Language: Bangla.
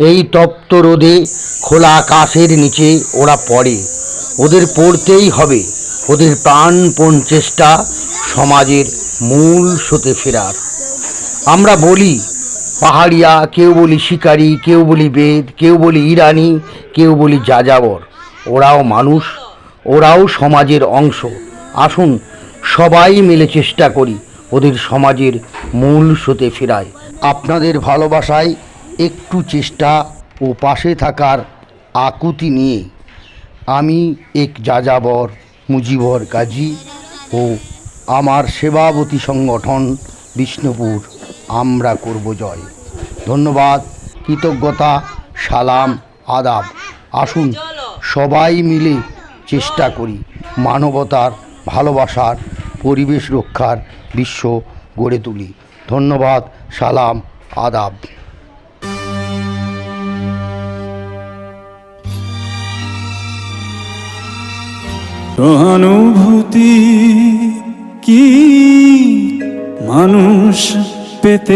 এই তপ্ত রোদে খোলা আকাশের নিচে ওরা পড়ে। ওদের পড়তেই হবে। ওদের প্রাণপণ চেষ্টা সমাজের মূল স্রোতে ফেরার। আমরা বলি, পাহাড়িয়া, কেউ বলি শিকারী, কেউ বলি বেদ, কেউ বলি ইরানি, কেউ বলি যাযাবর। ওরাও মানুষ, ওরাও সমাজের অংশ। আসুন, সবাই মিলে চেষ্টা করি ওদের সমাজের মূল স্রোতে ফেরায়। আপনাদের ভালোবাসায় একটু চেষ্টা ও পাশে থাকার আকুতি নিয়ে। আমি এক যাযাবর মুজিবর কাজী ও আমার সেবাবতী সংগঠন বিষ্ণুপুর, আমরা করব জয়। ধন্যবাদ, কৃতজ্ঞতা, সালাম, আদাব। আসুন, সবাই মিলে চেষ্টা করি মানবতার ভালোবাসার, পরিবেশ রক্ষার বিশ্ব গড়ে তুলি। ধন্যবাদ, সালাম, আদাব। সহানুভূতি কি মানুষ পেতে